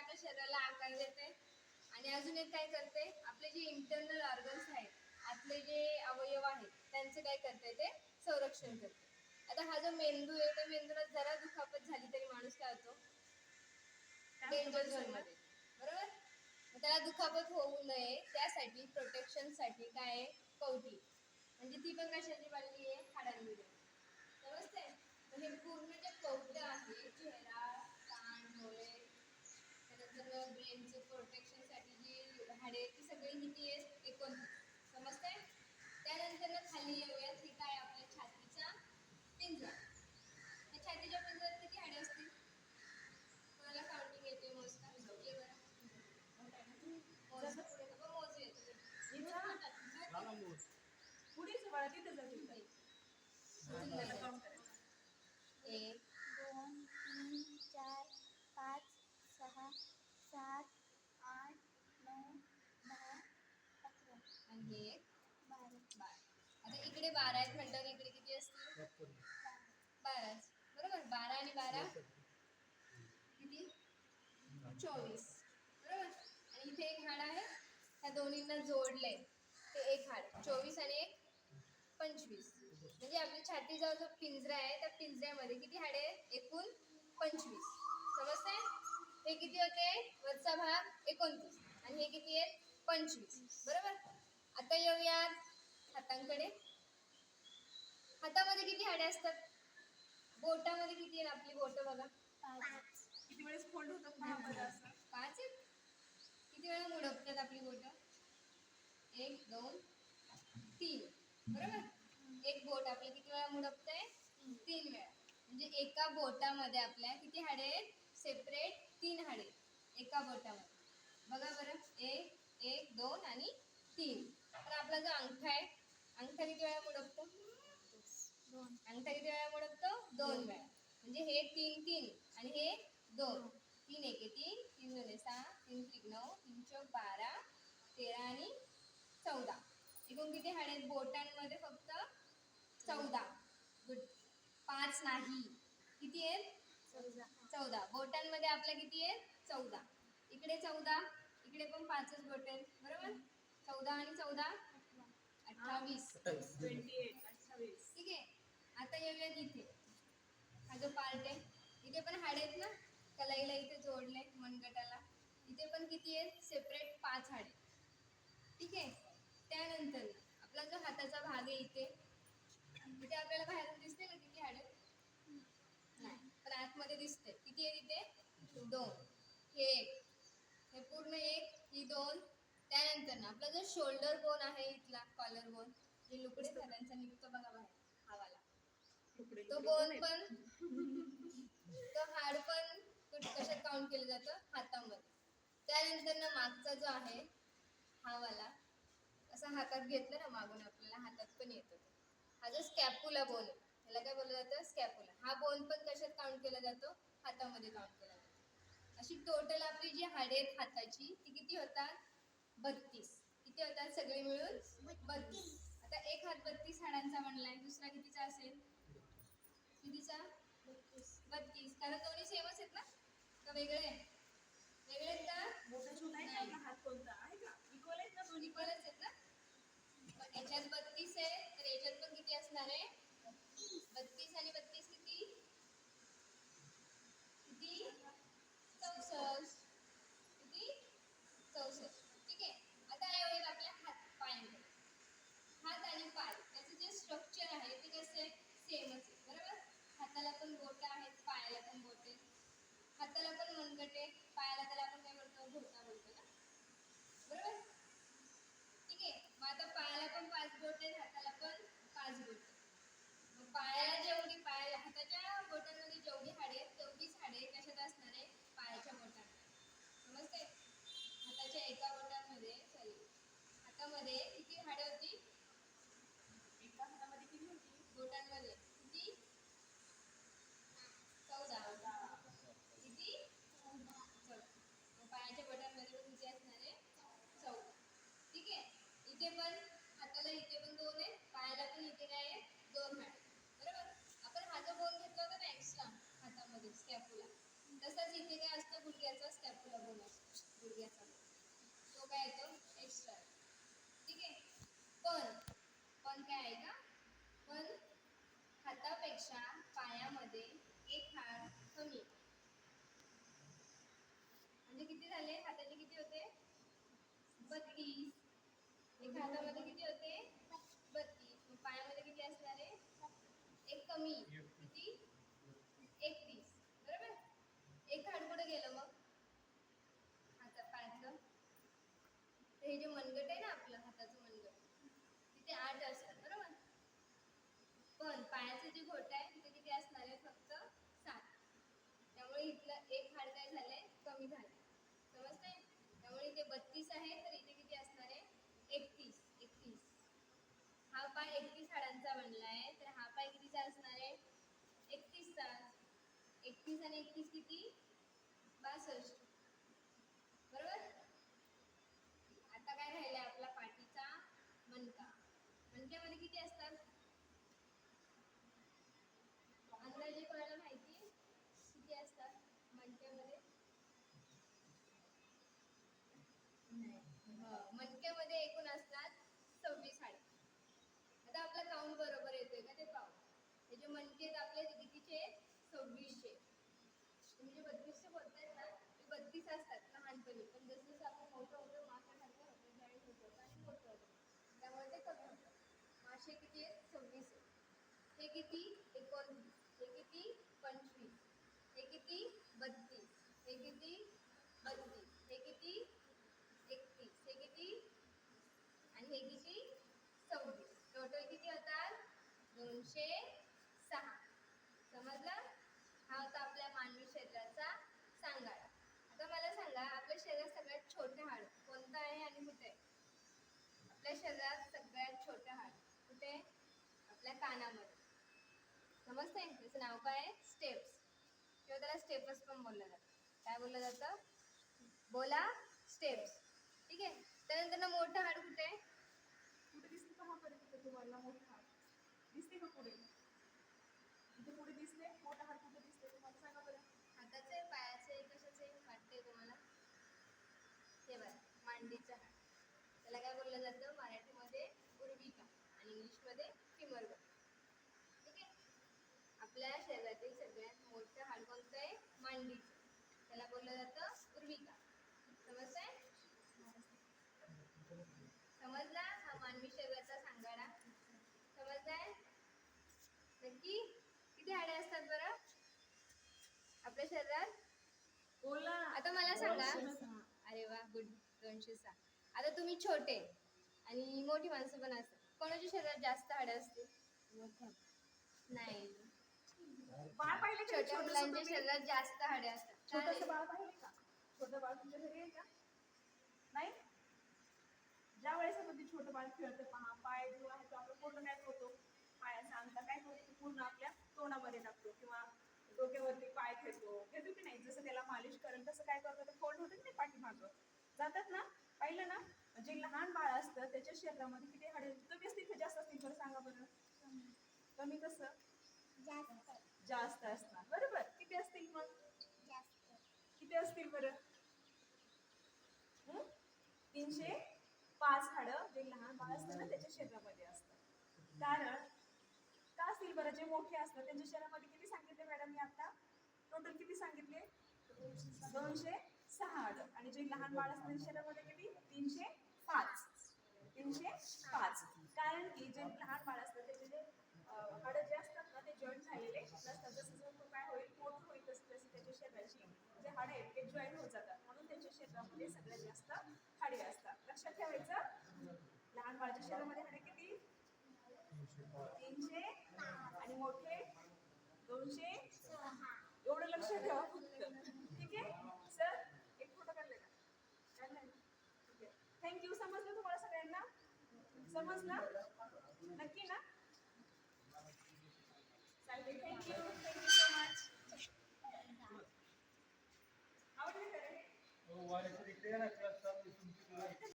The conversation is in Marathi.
आपल्या शरीराला आकार देते. आणि अजून एक काय करते आपले जे इंटरनल ऑर्गन्स आहेत आतले जे अवयव आहेत त्यांचं काय करते ते संरक्षण करते. आता हा जो मेंदू आहे त्या मेंदूला जरा दुखापत झाली तरी माणूस काय होतो? डेंजर झोनमध्ये. बरोबर? त्याला दुखापत होऊ नये त्यासाठी प्रोटेक्शनसाठी काय आहे? कवटी. म्हणजे ती पण कशाची बनली आहे? हाडांनी समजते म्हणजे पूर्ण जे कवटं आहे चेहरा त्यानंतर ब्रेनचं प्रोटेक्शनसाठी जी हाडे ती सगळी किती आहेत? एकोणतीस समजते त्यानंतर ना खाली येऊयात हे काय आपल्या छातीचा पिंजरा त्या छातीच्या पिंजऱ्यात किती हाडे असतील? कोणाला काउंटिंग येते मोजता. ये बरं. मोज पुढेच बाळा तिथे जातील एक दोन तीन चार पाच सहा सात आठ नऊ दहा अकरा आणि हे एक बारा बारा आता इकडे बारा आहेत म्हटल्यावर इकडे किती असतील? बाराच. बरोबर? बारा आणि बारा? किती? चोवीस. बरोबर? आणि इथे एक हाड आहे. ह्या दोन्हींना जोडलंय. ते एक हाड. चोवीस आणि एक पंचवीस. म्हणजे आपल्या छातीचा जो पिंजरा आहे त्या पिंजऱ्यामध्ये किती हाडे आहेत? एकूण पंचवीस. समजते हे किती होते? वरचा भाग एकोणतीस. आणि हे किती आहेत? पंचवीस. बरोबर? आता येऊयात हातांकडे. हातामध्ये किती हाडे असतात? बोटामध्ये किती आहेत आपली बोटं बघा. किती वेळेस फोल्ड होतात असं? पाच आहेत? किती वेळा मुडपतात आपली बोट? एक दोन तीन. बरोबर? एक बोट आपली किती वेळा मुडपतंय? तीन. वेळा. म्हणजे एका बोटामध्ये आपल्या किती हाडे आहेत? सेपरेट तीन हाडे एका बोटामध्ये. बघा बरं. एक एक दोन आणि तीन. तर आपला जो अंगठा आहे अंगठा किती वेळा मुडपतो दोन अंगठा किती वेळा मुडपतो दोन वेळा. म्हणजे हे तीन तीन आणि हे दोन. तीन एके तीन तीन दोन सहा तीन त्रिक नऊ तीन चौक बारा तेरा आणि चौदा. एकूण किती हाडे आहेत? बोटांमध्ये फक्त चौदा. गुड पाच नाही. किती आहेत? चौदा. चौदा. बोटांमध्ये आपल्या किती आहेत? चौदा. इकडे चौदा इकडे पण पाचच बोट आहेत. बरोबर? चौदा आणि चौदा? अठ्ठावीस. ट्वेंटी एट अठ्ठावीस. ठीक आहे. आता येऊयात इथे. जो पार्ट आहे इथे पण हाड आहेत ना? कलाईला इथे जोडले मनगटाला. इथे पण किती आहेत? सेपरेट पाच हाडे ठीक आहे? त्यानंतर आपला जो हाताचा भाग आहे इथे इथे आपल्याला बाहेरून दिसते ना किती हाडे नाही पण आतमध्ये दिसते. किती आहे तिथे दोन. हे एक. हे पूर्ण एक ही दोन. त्यानंतर ना आपला जो शोल्डर बोन आहे इथला कॉलर बोन जे लुकडे झाल्यांचा निघतो बघा बाहेर. तो बोन पण तो हाड पण कशात काउंट केलं जातं? हातामध्ये. त्यानंतर ना मागचा जो आहे हा वाला असा हातात घेतलं ना मागून आपल्याला हातात पण येतो तो. हा जो स्कॅपुला बोन त्याला काय बोललं जातं? स्कॅपुला हा बोन पण कशात काउंट केला जातो? हातामध्ये काउंट केला जातो. अशी टोटल आपली जी हाडे आहेत हाताची ती किती होतात? बत्तीस. किती होतात? सगळे मिळून बत्तीस. आता एक हात बत्तीस हाडांचा बनलाय दुसरा कितीचा असेल? बत्तीस. कारण दोन्ही सेमच आहेत ना? का वेगळे आहेत? वेगळे आहेत का? मोठा छोटा आहे हात कोणता? आहे का? इक्वल आहेत ना दोन्ही? इक्वलच आहेत ना? याच्यात बत्तीस आहे तर याच्यात पण किती असणार आहे बत्तीस आणि बत्तीस किती किती चौसष्ट किती चौसष्ट ठीक आहे आता येऊयात आपल्या हात पायांकडे हात आणि पाय त्याचं जे स्ट्रक्चर आहे ते कसं आहे सेमच आहे बरोबर हाताला पण बोट आहेत पायाला पण बोट आहे हाताला पण मनगटे पायाला त्याला आपण काय बोलतो घोटा बोलतो ना बरोबर ठीक आहे मग आता पायाला पण पाच बोट आहेत हाताला पण पाच बोट आहेत मग पायाला जेवढी पायाला हाताच्या बोटांमध्ये जेवढी हाडे आहेत तेवढीच हाडे कशात असणार आहे पायाच्या बोटांमध्ये समजते हाताच्या एका बोटामध्ये सॉरी हातामध्ये किती हाडे होती एका हातामध्ये किती होती बोटांमध्ये किती चौदा किती चौदा मग पायाच्या बोटांमध्ये पण किती असणार आहे चौदा ठीक आहे इथे पण हाताला इथे पण दोन आहे पायाला पण इथे काय आहे दोन हाड बरोबर आपण हा जो बोन घेतला होता ना एक्स्ट्रा हातामध्ये स्कॅपुला तसंच इथे काय असतं गुडघ्याचा स्कॅपुला बोन बत्तीस. एका हातामध्ये किती होते? बत्तीस. पायामध्ये किती असणार आहे? एक कमी. किती? एकतीस. बरोबर? एक हाड कुठं गेलं मग. हातात पायातलं. तर हे जे मनगट आहे ना आपलं हाताचं मनगट तिथे आठ असतात. बरोबर? पण पायाचं जे घोट आहे तिथे किती असणार आहे? फक्त सात. त्यामुळे इथलं एक हाड काय झालंय? कमी झालं समजतंय? त्यामुळे इथे बत्तीस आहे तर इथे किती असणार आहे एकतीस एकतीस हा पाय एकतीस हाडांचा बनला आहे तर हा पाय कितीचा असणार आहे एकतीसचा एकतीस आणि एकतीस किती? बासष्ट. बरोबर? आता काय राहिलंय आपला पाठीचा मणका मणक्यामध्ये किती असतात? अंदाजे कोणाला माहिती? किती असतात मणक्यामध्ये हं, हो, मणक्यामध्ये एकूण असतात सव्वीस हाडे आता आपला काउंट बरोबर येतोय का ते पाहू. हे जे मणके आहेत आपले ते कितीचे सव्वीसचे तुम्ही जे बत्तीसचे बोलतायत ना ते बत्तीस पण जसं जसं आपण मोठं होतं माशासारखं होतं ज्यावेळेस होतं मोठं होतं. त्यामुळे ते कमी होतं. मासे किती आहेत? सव्वीस हे किती? एकोणतीस. हे किती? पंचवीस. हे किती? बत्तीस. हे किती? बत्तीस. हे किती? एकतीस. हे किती? आणि हे किती? सव्वीस. टोटल किती होतात? दोनशे सहा समजलं हा होता आपल्या मानवी शरीराचा सांगाडा आता मला सांगा आपल्या शरीरात सगळ्यात छोटं हाड कोणतं आहे आणि कुठे आहे? आपल्या शरीरात सगळ्यात छोटं हाड कुठे आहे? आपल्या कानामध्ये. समजतंय त्याचं नाव काय आहे? स्टेप्स. किंवा त्याला स्टेपस पण बोललं जातं. काय बोललं जातं? बोला स्टेप्स. ठीक आहे? त्यानंतर मोठं हाड कुठे? आहे कुठे दिसते पहा बरं तिथे तुम्हाला? मोठा हात दिसते का पुढे? इथे पुढे दिसते. मोठा हात कुठे दिसते तुम्हाला? सांगा बरं. हाताचे पायाचे कशाचे? वाटते तुम्हाला? हे बघा मांडीचं हाड. त्याला काय बोललं जातं मराठीमध्ये उर्विका आणि इंग्लिशमध्ये फिमर ठीक आहे आपल्या शरीरातील सगळ्यात मोठं हाड कोणतं आहे? मांडीचं. त्याला बोललं जातं उर्विका. समजतंय? समजला? हा मानवी शरीराचा सांगाडा. समजलाय? नक्की? किती हाडे असतात बरं? आपल्या शरीरात? बोला. आता मला सांगा. अरे वा गुड. दोनशे सहा. आता तुम्ही छोटे आणि मोठी माणसं पण असतात. कोणाच्या शरीरात जास्त हाडे असते नाही. बाळ पाहिले का छोट्या छोटंसं मुलांच्या तुम्ही? शरीरात जास्त हाडे असतात. छोटंसं? बाळ पाहिले का? छोटं बाळ तुमच्या घरी आहे का? नाही? ज्या वेळेस आपण ते छोटं बाळ खेळतं पहा पाय जो आहे तो आपण पूर्ण काय करतो पायाचा अंगठा काय करतो? तो पूर्ण आपल्या तोंडामध्ये टाकतो किंवा डोक्यावरती पाय घेतो घेतो की नाही? जसं त्याला मालिश करेल तसं काय करतो? ते फोल्ड होतं की नाही पाठीमागं? जातात ना? पाहिलं ना? जे लहान बाळ असतं त्याच्या शरीरामध्ये किती हाडे कमी असतील का जास्त असतील बरं सांगा बरं. कमी कसं? जास्त. जास्त असणार. बरोबर? किती असतील मग? किती असतील बरं? तीनशे पाच हाडं जे लहान बाळ असतं ना त्याच्या शरीरामध्ये असतात कारण का असतील बरं? जे मोठे असतात त्यांच्या शरीरामध्ये किती सांगितले मॅडम मी आता? टोटल किती सांगितले? दोनशे सहा हाडं आणि जे लहान बाळ असतात त्यांच्या शरीरामध्ये किती? तीनशे पाच. तीनशे पाच. कारण की जे लहान बाळ असतात त्याचे जे हाड हाडं जे जॉईन जॉईंट झालेले. प्लस जसं जसं तो काय होईल मोठं होईल तसं तसं त्याच्या शरीराची जे हाडे आहेत ते जॉईन होत जातात. म्हणून त्यांच्या शरीरामध्ये सगळ्यात जास्त हाडे असतात. लक्षात ठेवायचं? लहान बाळाच्या शरीरामध्ये हाडे किती? तीनशे आणि मोठे दोनशे एवढं लक्ष ठेवा फक्त. ठीक आहे? सर एक फोटो काढले का? थँक्यू समजलं तुम्हाला सगळ्यांना? समजलं? नक्की ना? चालते थँक्यू थँक्यू सो मच आवडले का